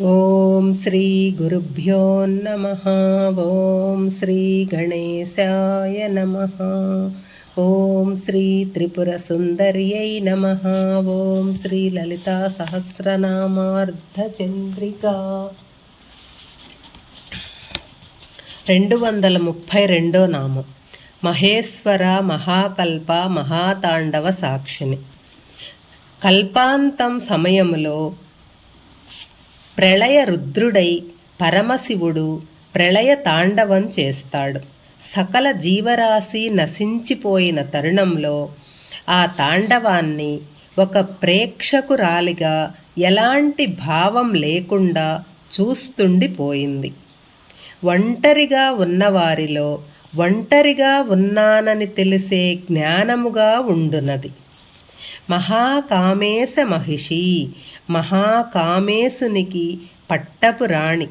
ఓం శ్రీ గురుభ్యో నమ. ఓం శ్రీ గణేశాయ నమ. ఓం శ్రీ త్రిపుర సుందర్యై నమ. ఓం శ్రీ లలితా సహస్రనామార్ధచంద్రికా. రెండు వందల ముప్పై రెండో నామం. మహేశ్వర మహాకల్ప మహాతాండవ సాక్షిని. కల్పాంతం సమయములో ప్రళయ రుద్రుడై పరమశివుడు ప్రళయ తాండవం చేస్తాడు. సకల జీవరాశి నశించిపోయిన తరుణంలో ఆ తాండవాన్ని ఒక ప్రేక్షకురాలిగా ఎలాంటి భావం లేకుండా చూస్తుండిపోయింది. ఒంటరిగా ఉన్నవారిలో ఒంటరిగా ఉన్నానని తెలిసే జ్ఞానముగా ఉండునది. మహాకామేశ మహిషి మహాకామేశునికి పట్టపు రాణి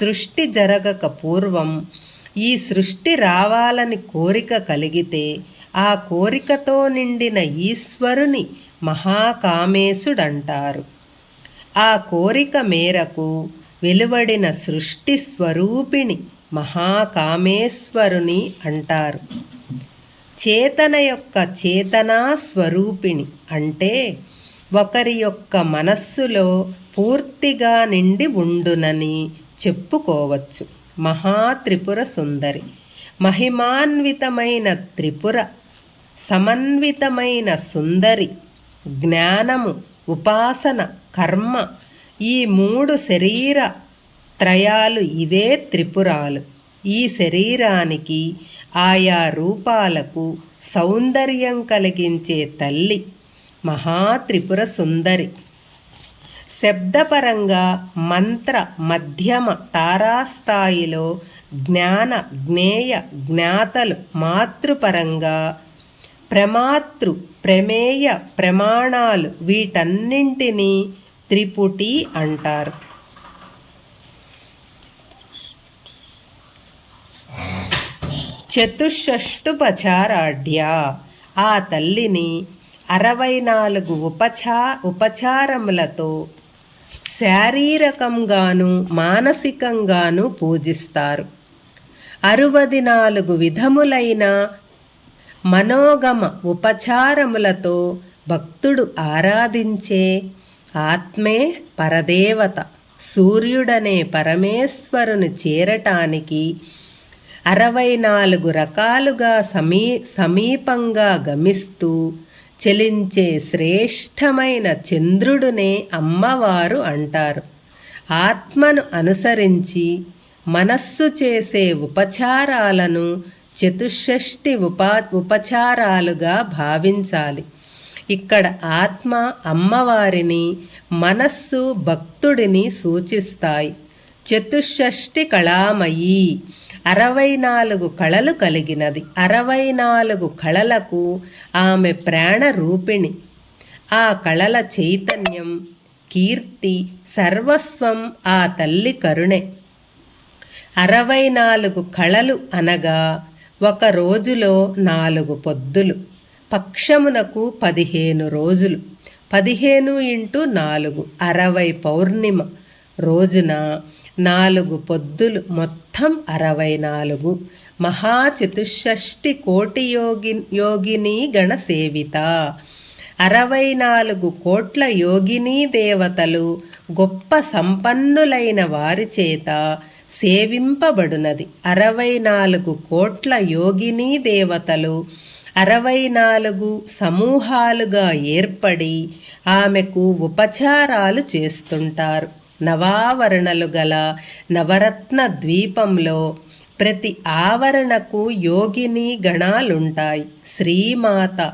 సృష్టి జరగక పూర్వం ఈ సృష్టి రావాలని కోరిక కలిగితే ఆ కోరికతో నిండిన ఈశ్వరుని మహాకామేశుడంటారు. ఆ కోరిక మేరకు వెలువడిన సృష్టి స్వరూపిణి మహాకామేశ్వరుని అంటారు. చేతన యొక్క చేతనా స్వరూపిణి అంటే ఒకరి యొక్క మనస్సులో పూర్తిగా నిండి ఉండునని చెప్పుకోవచ్చు. మహాత్రిపుర సుందరి. మహిమాన్వితమైన త్రిపుర సమన్వితమైన సుందరి జ్ఞానము ఉపాసన కర్మ ఈ మూడు శరీర త్రయాలు ఇవే త్రిపురాలు. ఈ శరీరానికి ఆయా రూపాలకు సౌందర్యం కలిగించే తల్లి మహాత్రిపుర సుందరి. శబ్దపరంగా మంత్ర మధ్యమ తారాస్థాయిలో జ్ఞాన జ్ఞేయ జ్ఞాతలు మాతృపరంగా ప్రమాతృ ప్రమేయ ప్రమాణాలు వీటన్నింటినీ త్రిపుటి అంటారు. చతుషష్టుపచారాఢ్య ఆ తల్లిని అరవై నాలుగు ఉపచా ఉపచారములతో శారీరకంగాను మానసికంగాను పూజిస్తారు. అరువది నాలుగు విధములైన మనోగమ ఉపచారములతో భక్తుడు ఆరాధించే ఆత్మే పరదేవత. సూర్యుడనే పరమేశ్వరుని చేరటానికి అరవై నాలుగు రకాలుగా సమీ సమీపంగా గమిస్తూ చెలించే శ్రేష్టమైన చంద్రుడునే అమ్మవారు అంటారు. ఆత్మను అనుసరించి మనస్సు చేసే ఉపచారాలను చతుషష్టి ఉపా ఉపచారాలుగా భావించాలి. ఇక్కడ ఆత్మ అమ్మవారిని మనస్సు భక్తుడిని సూచిస్తాయి. చతుషష్టి కళామయీ అరవై నాలుగు కళలు కలిగినది. అరవై నాలుగు కళలకు ఆమె ప్రాణరూపిణి ఆ కళల చైతన్యం కీర్తి సర్వస్వం ఆ తల్లి కరుణే. అరవై నాలుగు కళలు అనగా ఒక రోజులో నాలుగు పొద్దులు. పక్షమునకు పదిహేను రోజులు. పదిహేను ఇంటూ నాలుగు అరవై పౌర్ణిమ. రోజున నాలుగు పొద్దులు మొత్తం అరవై నాలుగు. మహాచతుషష్టి కోటి యోగి యోగిని గణసేవిత అరవై నాలుగు కోట్ల యోగినీ దేవతలు గొప్ప సంపన్నులైన వారి చేత సేవింపబడునది. అరవై నాలుగు కోట్ల యోగినీ దేవతలు అరవై నాలుగు సమూహాలుగా ఏర్పడి ఆమెకు ఉపచారాలు చేస్తుంటారు. నవావరణలు గల నవరత్న ద్వీపంలో ప్రతి ఆవరణకు యోగిని గణాలుంటాయి. శ్రీమాత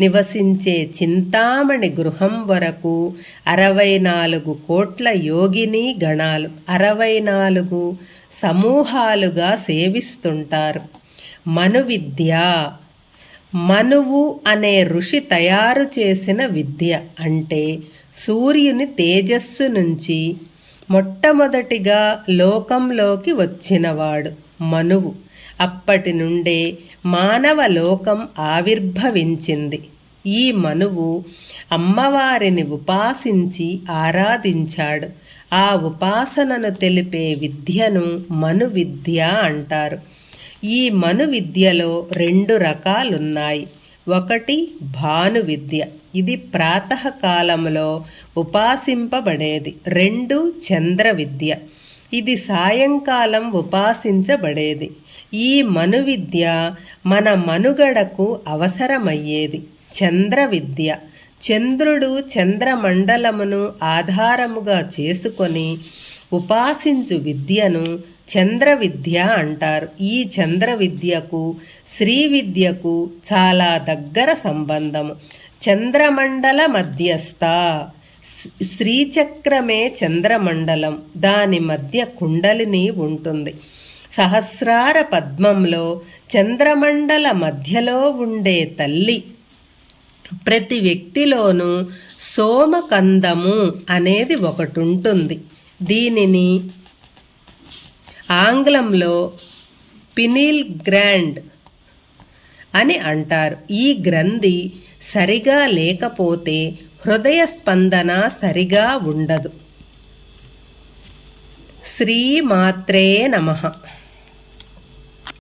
నివసించే చింతామణి గృహం వరకు అరవై నాలుగు కోట్ల యోగిని గణాలు అరవై నాలుగు సమూహాలుగా సేవిస్తుంటారు. మను విద్య మనువు అనే ఋషి తయారు చేసిన విద్య అంటే సూర్యుని తేజస్సు నుంచి మొట్టమొదటిగా లోకంలోకి వచ్చినవాడు మనువు. అప్పటి నుండే మానవ లోకం ఆవిర్భవించింది. ఈ మనువు అమ్మవారిని ఉపాసించి ఆరాధించాడు. ఆ ఉపాసనను తెలిపే విద్యను మను విద్య అంటారు. ఈ మను విద్యలో రెండు రకాలున్నాయి. ఒకటి భాను విద్య ఇది ప్రాతకాలంలో ఉపాసింపబడేది. రెండు చంద్ర విద్య ఇది సాయంకాలం ఉపాసించబడేది. ఈ మను విద్య మన మనుగడకు అవసరమయ్యేది. చంద్ర విద్య చంద్రుడు చంద్రమండలమును ఆధారముగా చేసుకొని ఉపాసించు విద్యను చంద్ర విద్య అంటారు. ఈ చంద్ర విద్యకు శ్రీ విద్యకు చాలా దగ్గర సంబంధము చంద్రమండల మధ్యస్థ. శ్రీచక్రమే చంద్రమండలం. దాని మధ్య కుండలిని ఉంటుంది. సహస్రార పద్మంలో చంద్రమండల మధ్యలో ఉండే తల్లి ప్రతి వ్యక్తిలోనూ సోమకందము అనేది ఒకటి ఉంటుంది దీనిని ఆంగ్లంలో పినిల్ గ్రాండ్ అని అంటారు. ఈ గ్రంథి సరిగా లేకపోతే హృదయ స్పందన సరిగా ఉండదు. శ్రీమాత్రే నమః.